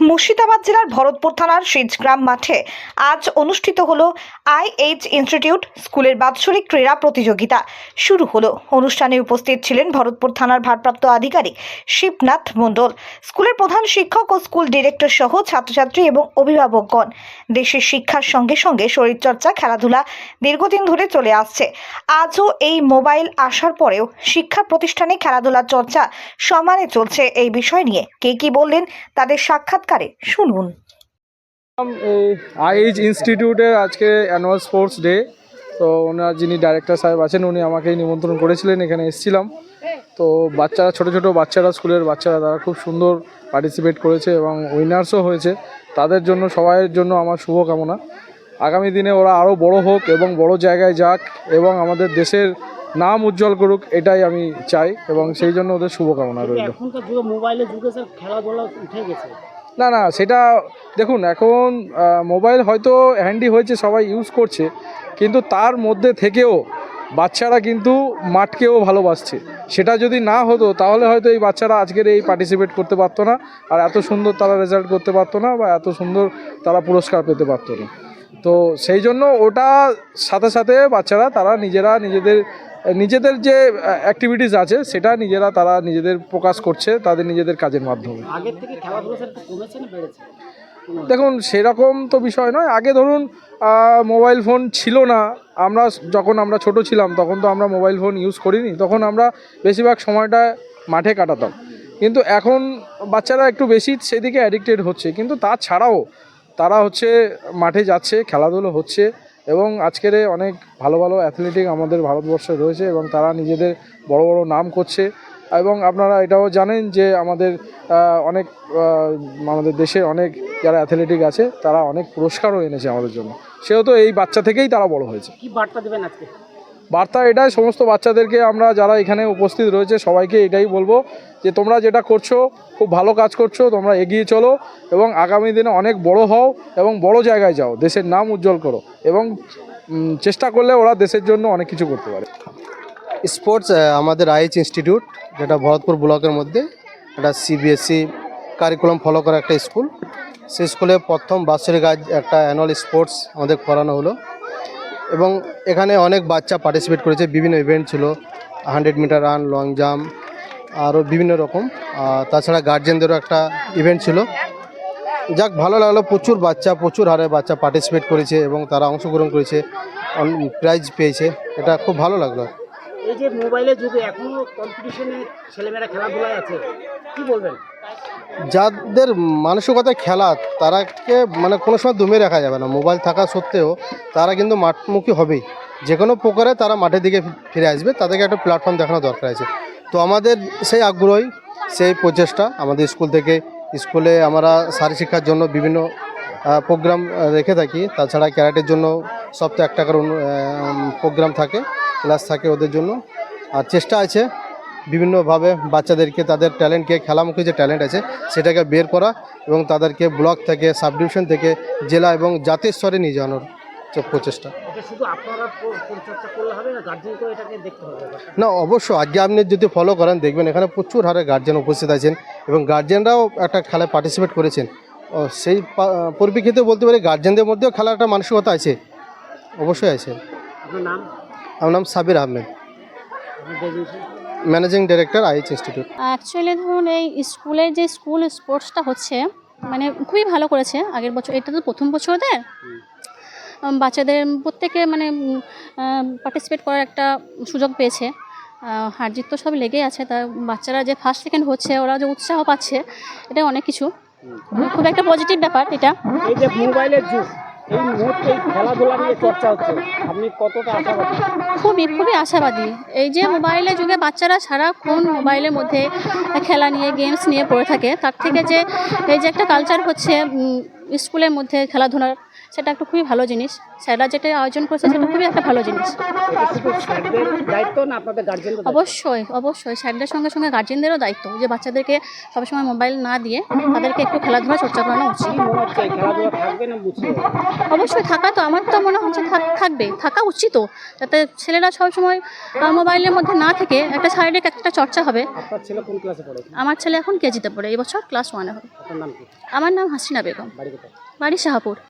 মুর্শিদাবাদ জেলার ভরতপুর থানার সিজগ্রাম মাঠে আজ অনুষ্ঠিত হলো আইএইচ ইনস্টিটিউট স্কুলের বাৎসরিক ক্রীড়া প্রতিযোগিতা। শুরু হলো। অনুষ্ঠানে উপস্থিত ছিলেন ভরতপুর থানার ভারপ্রাপ্ত আধিকারিক শিবনাথ মণ্ডল। স্কুলের প্রধান শিক্ষক ও স্কুল ডিরেক্টর সহ ছাত্রছাত্রী এবং অভিভাবকগণ। দেশের শিক্ষার সঙ্গে সঙ্গে শরীরচর্চা, খেলাধুলা দীর্ঘদিন ধরে চলে আসছে। আজও এই মোবাইল আসার পরেও শিক্ষা প্রতিষ্ঠানে খেলাধুলার চর্চা সমানে চলছে। এই বিষয় নিয়ে কে কি বললেন, তাদের সাক্ষাৎকারে শুনুন। আইএইচ ইনস্টিটিউটের আজকে অ্যানুয়াল স্পোর্টস ডে তো ওনার যিনি ডাইরেক্টর সাহেব আছেন উনি আমাকে নিমন্ত্রণ করেছিলেন এখানে এসেছিলাম। তো বাচ্চারা ছোট ছোট বাচ্চারা স্কুলের বাচ্চারা তারা খুব সুন্দর পার্টিসিপেট করেছে এবং উইনার্সও হয়েছে। তাদের জন্য সবাইয়ের জন্য আমার শুভকামনা। আগামী দিনে ওরা আরও বড় হোক এবং বড় জায়গায় যাক এবং আমাদের দেশের নাম উজ্জ্বল করুক এটাই আমি চাই এবং সেই জন্য ওদের শুভকামনা রইল। এখনকার যুগে মোবাইলের যুগে স্যার খেলাধুলা উঠে গেছে। না না, সেটা দেখুন, এখন মোবাইল হয়তো হ্যান্ডি হয়েছে, সবাই ইউজ করছে, কিন্তু তার মধ্যে থেকেও বাচ্চারা কিন্তু মাঠকেও ভালোবাসছে। সেটা যদি না হতো, তাহলে হয়তো এই বাচ্চারা আজকের এই পার্টিসিপেট করতে পারতো না, আর এত সুন্দর তারা রেজাল্ট করতে পারতো না, বা এত সুন্দর তারা পুরস্কার পেতে পারতো না। তো সেই জন্য ওটা সাথে সাথে বাচ্চারা, তারা নিজেরা নিজেদের নিজেদের যে অ্যাক্টিভিটিস আছে সেটা নিজেরা তারা নিজেদের প্রকাশ করছে তাদের নিজেদের কাজের মাধ্যমে। দেখুন সেরকম তো বিষয় নয়। আগে ধরুন মোবাইল ফোন ছিল না। আমরা যখন আমরা ছোট ছিলাম তখন তো আমরা মোবাইল ফোন ইউজ করিনি। তখন আমরা বেশিরভাগ সময়টা মাঠে কাটাতাম। কিন্তু এখন বাচ্চারা একটু বেশি সেদিকে অ্যাডিক্টেড হচ্ছে। কিন্তু তাছাড়াও তারা হচ্ছে মাঠে যাচ্ছে খেলাধুলো হচ্ছে। এবং আজকের অনেক ভালো ভালো অ্যাথলেটিক আমাদের ভারতবর্ষে রয়েছে এবং তারা নিজেদের বড় বড় নাম করছে। এবং আপনারা এটাও জানেন যে আমাদের অনেক আমাদের দেশে অনেক যারা অ্যাথলেটিক আছে, তারা অনেক পুরস্কারও এনেছে আমাদের জন্য। সেহেতু এই বাচ্চা থেকেই তারা বড় হয়েছে। কি বার্তা দেবেন আজকে? বার্তা এটাই, সমস্ত বাচ্চাদেরকে আমরা যারা এখানে উপস্থিত রয়েছে, সবাইকে এটাই বলব যে তোমরা যেটা করছ, খুব ভালো কাজ করছ, তোমরা এগিয়ে চলো এবং আগামী দিনে অনেক বড় হও এবং বড় জায়গায় যাও, দেশের নাম উজ্জ্বল করো এবং চেষ্টা করলে ওরা দেশের জন্য অনেক কিছু করতে পারে। স্পোর্টস আমাদের আইএইচ ইনস্টিটিউট, যেটা ভরতপুর ব্লকের মধ্যে এটা সিবিএসসি কারিকুলাম ফলো করা একটা স্কুল। সেই স্কুলে প্রথম বাৎসরিক আজ একটা অ্যানুয়াল স্পোর্টস আমাদের করানো হলো। এবং এখানে অনেক বাচ্চা পার্টিসিপেট করেছে, বিভিন্ন ইভেন্ট ছিল hundred metre run long jump আরও বিভিন্ন রকম। তাছাড়া গার্জেনদেরও একটা ইভেন্ট ছিল। যাক, ভালো লাগল, প্রচুর বাচ্চা, প্রচুর হারে বাচ্চা পার্টিসিপেট করেছে এবং তারা অংশগ্রহণ করেছে প্রাইজ পেয়েছে। এটা খুব ভালো লাগল। এই যে মোবাইলের যুগে এখনও কম্পিটিশনে ছেলেমেয়েরা খেলাধুলায় আছে, কি বলবেন? যাদের মানসিকতায় খেলা, তারাকে মানে কোনো সময় দমিয়ে রাখা যাবে না। মোবাইল থাকা সত্ত্বেও তারা কিন্তু মাঠমুখী হবেই। যে কোনো প্রকারে তারা মাঠের দিকে ফিরে আসবে। তাদেরকে একটা প্ল্যাটফর্ম দেখানো দরকার আছে। তো আমাদের সেই আগ্রহী সেই প্রচেষ্টা আমাদের স্কুল থেকে। স্কুলে আমরা শারীর শিক্ষার জন্য বিভিন্ন প্রোগ্রাম রেখে থাকি। তাছাড়া ক্যারাটের জন্য সপ্তাহে এক টাকার প্রোগ্রাম থাকে ক্লাস থাকে ওদের জন্য। আর চেষ্টা আছে বিভিন্নভাবে বাচ্চাদেরকে তাদের ট্যালেন্টকে খেলামুখী যে ট্যালেন্ট আছে সেটাকে বের করা এবং তাদেরকে ব্লক থেকে সাব ডিভিশন থেকে জেলা এবং জাতীয় স্তরে নিয়ে যাওয়ানোর প্রচেষ্টা। না? অবশ্যই। আজকে আপনি যদি ফলো করেন দেখবেন এখানে প্রচুর হারে গার্জেন উপস্থিত আছেন এবং গার্জেনরাও একটা খেলায় পার্টিসিপেট করেছেন। ও সেই পরিপ্রেক্ষিতে বলতে পারি গার্জেনদের মধ্যেও খেলার একটা মানসিকতা আছে। অবশ্যই আছে। নাম? আমার নাম Sabir Ahmed. Managing director IH institute. Actually ধরুন এই স্কুলের যে স্কুল স্পোর্টসটা হচ্ছে মানে খুবই ভালো করেছে আগের বছর এটা তো প্রথম বছর ওদের বাচ্চাদের প্রত্যেকে মানে পার্টিসিপেট করার একটা সুযোগ পেয়েছে। আহ, হার জিত তো সব লেগেই আছে তা বাচ্চারা যে ফার্স্ট সেকেন্ড হচ্ছে ওরা যে উৎসাহ পাচ্ছে এটা অনেক কিছু। খুব একটা পজিটিভ ব্যাপার এটা। এই যে মোবাইলের যুগ এই মুহূর্তে খেলাধুলা নিয়ে চর্চা হচ্ছে। আপনি কতটা আশাবাদী? খুবই খুবই আশাবাদী। এই যে মোবাইলের যুগে বাচ্চারা সারাক্ষণ মোবাইলের মধ্যে খেলা নিয়ে গেমস নিয়ে পড়ে থাকে। তার থেকে যে এই যে একটা কালচার হচ্ছে স্কুলের মধ্যে খেলাধুলার সেটা একটা খুবই ভালো জিনিস। স্যাররা যেটা আয়োজন করেছে সেটা খুবই একটা ভালো জিনিস। অবশ্যই অবশ্যই। স্যারদের সঙ্গে সঙ্গে গার্জেনদেরও দায়িত্ব যে বাচ্চাদেরকে সবসময় মোবাইল না দিয়ে তাদেরকে একটু খেলাধুলা চর্চা করানো উচিত? অবশ্যই থাকা তো আমার তো মনে হচ্ছে থাক- থাকবে। থাকা উচিতও। যাতে ছেলেরা সবসময় মোবাইলের মধ্যে না থেকে একটা শারীরিক একটা চর্চা হবে। আমার ছেলে এখন কেজিতে পড়ে এই বছর ক্লাস ওয়ানে হবে। আমার নাম হাসিনা বেগম। বাড়ি শাহপুর।